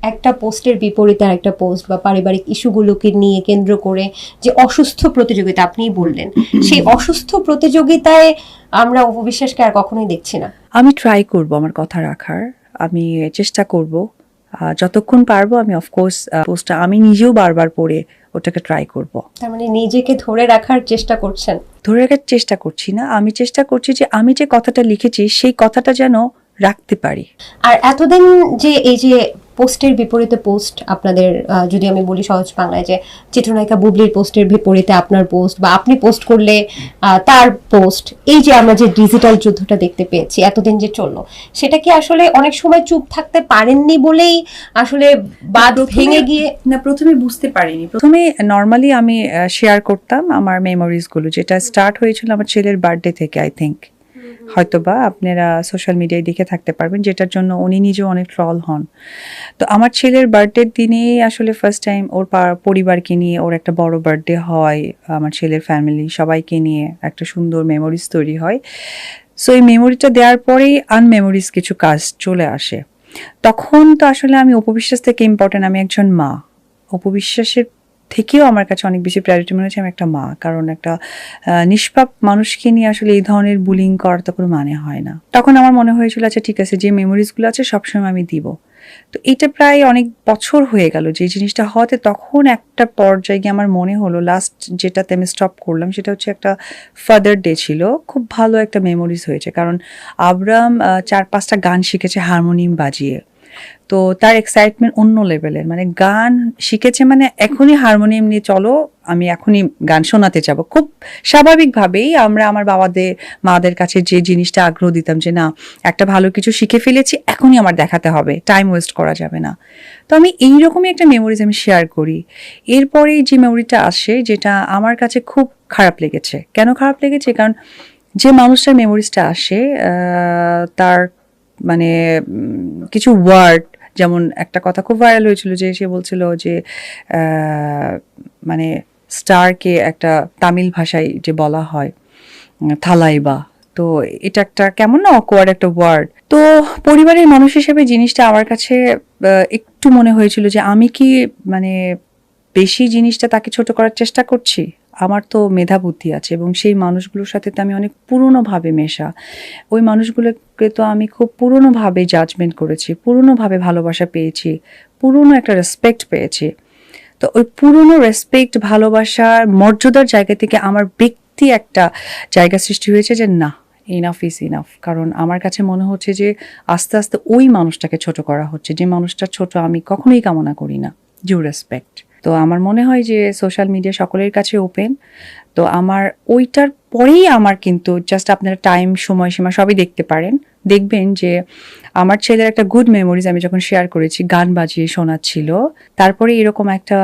একটা পোস্টের বিপরীতে আর একটা পোস্ট বা পারিবারিক ইস্যুগুলোকে নিয়ে কেন্দ্র করে যে অসুস্থ প্রতিযোগিতা আপনিই বললেন সেই অসুস্থ প্রতিযোগিতায় আমরা অপবিশ্বাসকে আর কখনোই দেখছি না। আমি ট্রাই করব আমার কথা রাখার আমি চেষ্টা করব যতক্ষণ পারব আমি অফকোর্স পোস্টটা আমি নিজেও বারবার পড়ে ওটাকে ট্রাই করব। তার মানে নিজেকে ধরে রাখার চেষ্টা করছেন। ধরে রাখার চেষ্টা করছি না আমি চেষ্টা করছি যে আমি যে কথাটা লিখেছি সেই কথাটা যেন রাখতে পারি। আর এতদিন যে এই যে পোস্টের বিপরীতে পোস্ট আপনাদের যদি আমি বলি সহজ বাংলায় যে চিত্রনায়িকা বুবলির পোস্টের বিপরীতে আপনার পোস্ট বা আপনি পোস্ট করলে তার পোস্ট এই যে আমরা যে ডিজিটাল যুদ্ধটা দেখতে পেয়েছি এতদিন যে চলল সেটা কি আসলে অনেক সময় চুপ থাকতে পারেননি বলেই আসলে বাদ ভেঙে গিয়ে না প্রথমে বুঝতে পারিনি। প্রথমে নর্মালি আমি শেয়ার করতাম আমার মেমোরিজগুলো যেটা স্টার্ট হয়েছিল আমার ছেলের বার্থডে থেকে আই থিঙ্ক হয়তোবা আপনারা সোশ্যাল মিডিয়ায় দেখে থাকতে পারবেন, যেটার জন্য উনি নিজেও অনেক ট্রল হন। তো আমার ছেলের বার্থডের দিনেই আসলে ফার্স্ট টাইম ওর পরিবারকে নিয়ে ওর একটা বড় বার্থডে হয়, আমার ছেলের ফ্যামিলি সবাইকে নিয়ে একটা সুন্দর মেমোরিজ তৈরি হয়। সো এই মেমোরিটা দেওয়ার পরেই আনমেমোরিজ কিছু কাজ চলে আসে। তখন তো আসলে আমি উপবিশ্বাস থেকে ইম্পর্টেন্ট আমি একজন মা। উপবিশ্বাসের থেকেও আমার কাছে অনেক বেশি প্রায়োরিটি মনে হচ্ছে আমি একটা মা। কারণ একটা নিষ্পাপ মানুষকে নিয়ে আসলে এই ধরনের বুলিং করার তো কোনো মানে হয় না। তখন আমার মনে হয়েছিল আচ্ছা ঠিক আছে, যে মেমোরিজগুলো আছে সবসময় আমি দিব। তো এটা প্রায় অনেক বছর হয়ে গেল যে জিনিসটা হওয়াতে। তখন একটা পর্যায়ে গিয়ে আমার মনে হলো লাস্ট যেটাতে আমি স্টপ করলাম সেটা হচ্ছে একটা ফাদার ডে ছিল। খুব ভালো একটা মেমোরিজ হয়েছে। কারণ আবরাম চার পাঁচটা গান শিখেছে হারমোনিয়াম বাজিয়ে। তো তার এক্সাইটমেন্ট অন্য লেভেলের মানে গান শিখেছে মানে এখনই হারমোনিয়াম নিয়ে চলো, আমি এখনই গান শোনাতে যাব। খুব স্বাভাবিকভাবেই আমরা আমার বাবাদের, মাদের কাছে যে জিনিসটা আগ্রহ দিতাম যে না, একটা ভালো কিছু শিখে ফেলেছি, এখনই আমার দেখাতে হবে টাইম ওয়েস্ট করা যাবে না। তো আমি এইরকমই একটা মেমোরিজ আমি শেয়ার করি। এরপরে যে মেমোরিটা আসে, যেটা আমার কাছে খুব খারাপ লেগেছে। কেন খারাপ লেগেছে? কারণ যে মানুষটার মেমোরিজটা আসে তার মানে কিছু ওয়ার্ড যেমন একটা কথা খুব ভাইরাল হয়েছিল যে সে বলছিল যে মানে স্টারকে একটা তামিল ভাষায় যে বলা হয় থালাইবা। তো এটা একটা কেমন না অকওয়ার্ড একটা ওয়ার্ড তো পরিবারের মানুষ হিসেবে জিনিসটা আমার কাছে একটু মনে হয়েছিল যে আমি কি মানে বেশি জিনিসটা তাকে ছোট করার চেষ্টা করছি? আমার তো মেধা বুদ্ধি আছে এবং সেই মানুষগুলোর সাথে তো আমি অনেক পুরনোভাবে মেশা। ওই মানুষগুলোকে তো আমি খুব পুরনোভাবে জাজমেন্ট করেছি, পুরনোভাবে ভালোবাসা পেয়েছি, পুরনো একটা রেসপেক্ট পেয়েছি। তো ওই পুরনো রেসপেক্ট ভালোবাসার মর্যাদার জায়গা থেকে আমার ব্যক্তি একটা জায়গা সৃষ্টি হয়েছে যে না ইনাফ ইজ ইনাফ কারণ আমার কাছে মনে হচ্ছে যে আস্তে আস্তে ওই মানুষটাকে ছোট করা হচ্ছে, যে মানুষটা ছোট আমি কখনোই কামনা করি না। ডিউ রেসপেক্ট তো আমার মনে হয় যে সোশ্যাল মিডিয়া সকলের কাছে ওপেন তো আমার ওইটার পরেই আমার কিন্তু জাস্ট আপনারা টাইম সময়সীমা সবই দেখতে পারেন। দেখবেন যে আমার ছেলের একটা গুড মেমোরিজ আমি যখন শেয়ার করেছি, গান বাজিয়ে শোনাচ্ছিল। তারপরে এরকম একটা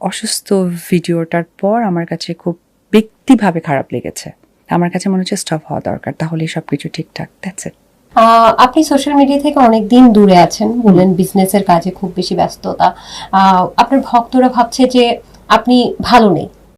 অসুস্থ ভিডিওটার পর আমার কাছে খুব ব্যক্তিভাবে খারাপ লেগেছে। আমার কাছে মনে হচ্ছে স্টপ হওয়া দরকার তাহলে সব কিছু ঠিকঠাক দ্যাটস ইট আপনি সোশ্যাল মিডিয়া থেকে অনেক দিন দূরে আছেন। বললেন বিজনেসের কাজে খুব বেশি ব্যস্ততা। আপনার ভক্তরা ভাবছে যে আপনি ভালো নেই।